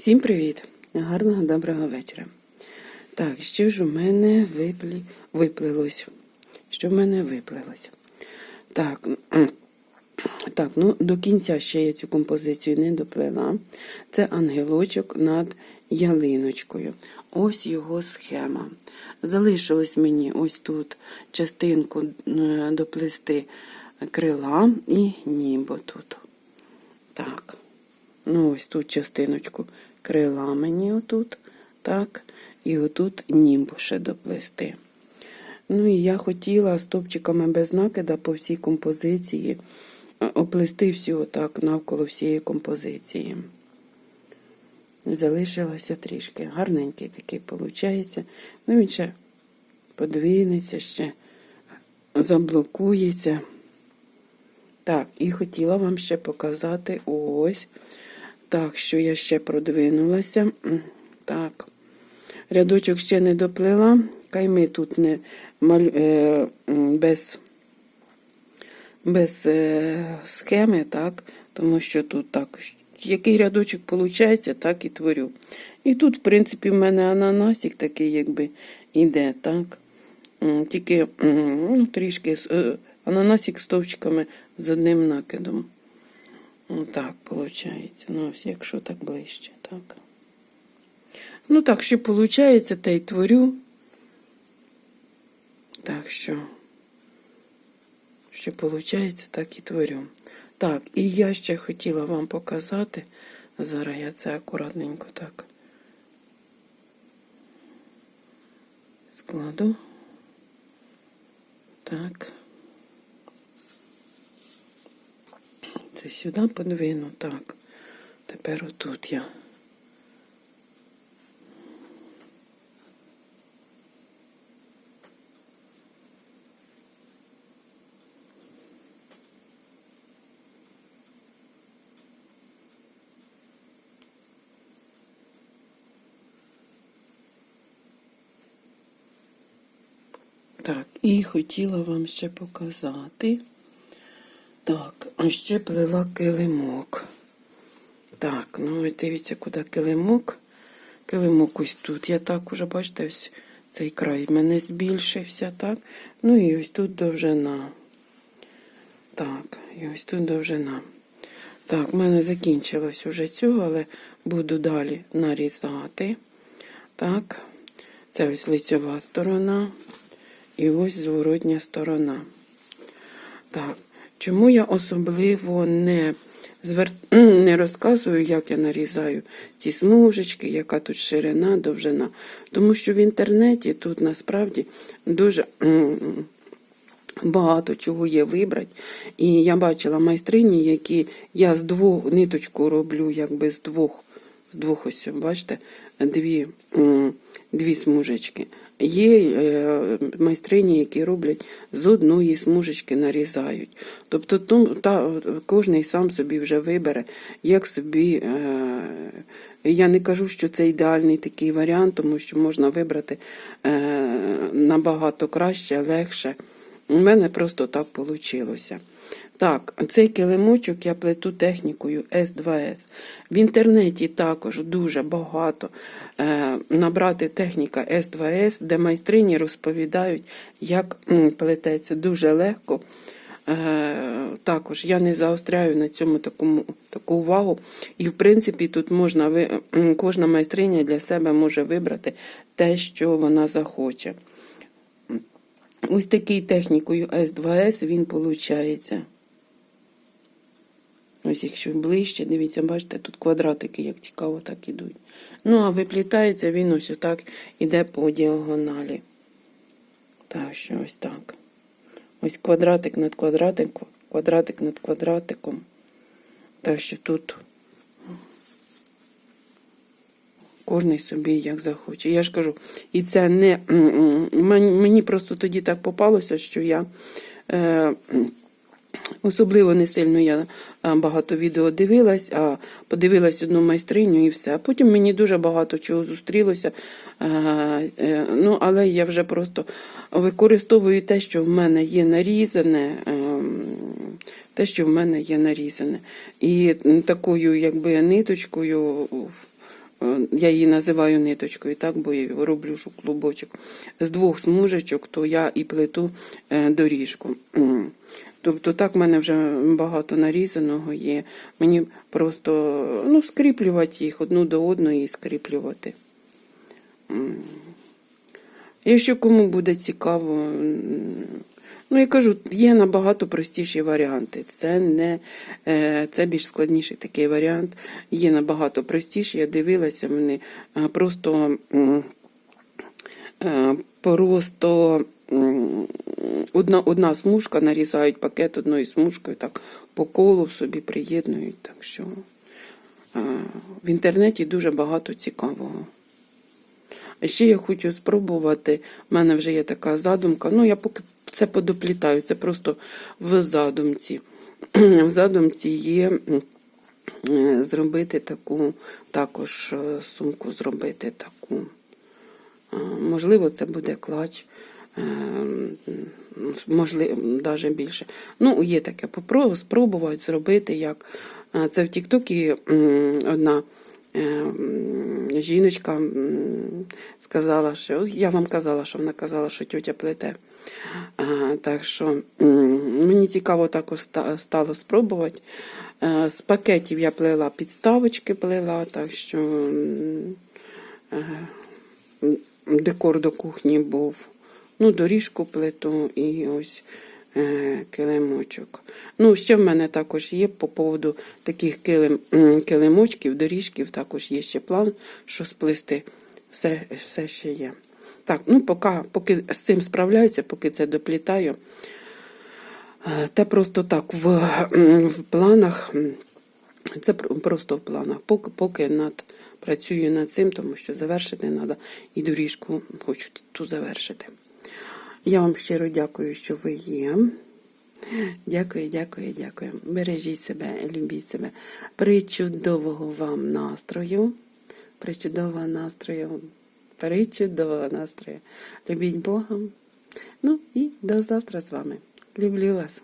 Всім привіт! Гарного доброго вечора. Так, що ж у мене виплі... виплилось? Що в мене виплилось? Так, так, ну до кінця ще я цю композицію не доплела. Це ангелочок над ялиночкою. Ось його схема. Залишилось мені ось тут частинку е, доплести крила і нібо тут. Так. Ну, ось тут частиночку крила мені отут, так, і отут німб ще доплести. Ну і я хотіла стопчиками без накида по всій композиції е, оплести всю отак навколо всієї композиції. Залишилося трішки. Гарненький такий виходить. Ну, він ще подвинеться, ще заблокується. Так, і хотіла вам ще показати ось. Так, що я ще продвинулася. Так. Рядочок ще не доплила. Кайми тут не малю... е, без без е, схеми, так, тому що тут так, який рядочок виходить, так і творю. І тут, в принципі, в мене ананасик такий, якби іде, так. Тільки ну, трішки е, ананасик з товчиками з одним накидом. Так, виходить. Ну, ось якщо так ближче, так. Ну, так, що виходить, те й творю. Так що, що виходить, так і творю. Так, і я ще хотіла вам показати. Зараз я це акуратненько так складу. Так. Це сюди подвину, так. Тепер отут я. Так, і хотіла вам ще показати. Так, ще плела килимок. Так, ну ось дивіться, куди килимок. Килимок ось тут. Я так уже, бачите, ось цей край в мене збільшився, так. Ну і ось тут довжина. Так, і ось тут довжина. Так, в мене закінчилось уже цього, але буду далі нарізати. Так, це ось лицьова сторона. І ось зворотня сторона. Так, чому я особливо не звер... не розказую, як я нарізаю ці смужечки, яка тут ширина, довжина. Тому що в інтернеті тут насправді дуже багато чого є вибрати. І я бачила майстрині, які я з двох ниточку роблю, якби з двох, з двох ось, бачите, дві, дві смужечки. Є е, майстрині, які роблять з одної смужечки нарізають. Тобто та, кожен сам собі вже вибере, як собі. Е, я не кажу, що це ідеальний такий варіант, тому що можна вибрати е, набагато краще, легше. У мене просто так вийшло. Так, цей килимочок я плету технікою S2S. В інтернеті також дуже багато е, набрати техніка S2S, де майстрині розповідають, як плететься дуже легко. Е, також я не заостряю на цьому таку, таку увагу. І, в принципі, тут можна кожна майстриня для себе може вибрати те, що вона захоче. Ось такий технікою S2S він виходить. Ось якщо ближче, дивіться, бачите, тут квадратики, як цікаво, так ідуть. Ну, а виплітається він ось отак іде по діагоналі. Так, що ось так. Ось квадратик над квадратиком, квадратик над квадратиком. Так що тут кожний собі як захоче. Я ж кажу, і це не мені просто тоді так попалося, що я. Е, Особливо не сильно я багато відео дивилась, а подивилась одну майстриню і все. Потім мені дуже багато чого зустрілося. Е, ну, Але я вже просто використовую те, що в мене є нарізане. Ем, те, що в мене є нарізане. І такою якби ниточкою е, я її називаю ниточкою, так, бо я роблю клубочок. З двох смужечок, то я і плету е, доріжку. Тобто так в мене вже багато нарізаного є. Мені просто ну, скріплювати їх одну до одної і скріплювати. Якщо кому буде цікаво, ну я кажу, є набагато простіші варіанти. Це не е, це більш складніший такий варіант. Є набагато простіші. Я дивилася, вони е, просто е, просто одна, одна смужка нарізають пакет одною смужкою, так по колу собі приєднують. Так що в інтернеті дуже багато цікавого. А ще я хочу спробувати. У мене вже є така задумка. Ну, я поки це подоплітаю, це просто в задумці. В задумці є е, зробити таку, також е, сумку зробити таку. Е, Можливо, це буде клач. Можливо, навіть більше. Ну, є таке. Спробувати зробити як. Це в Тіктокі одна жіночка сказала, що я вам казала, що вона казала, що тьотя плете. Так що мені цікаво також стало спробувати. Е, З пакетів я плела підставочки плела, так що е, декор до кухні був. Ну, доріжку плиту і ось е, килимочок. Ну, ще в мене також є по поводу таких килим, килимочків, доріжків, також є ще план, що сплести. Все, все ще є. Так, ну поки, поки з цим справляюся, поки це доплітаю. Е, Та просто так в, в планах. Це просто в планах. Поки, поки над, працюю над цим, тому що завершити треба і доріжку хочу ту завершити. Я вам щиро дякую, що ви є. Дякую, дякую, дякую. Бережіть себе, любіть себе. Причудового вам настрою. Причудового настрою. Причудового настрою. Любіть Бога. Ну і до завтра з вами. Люблю вас.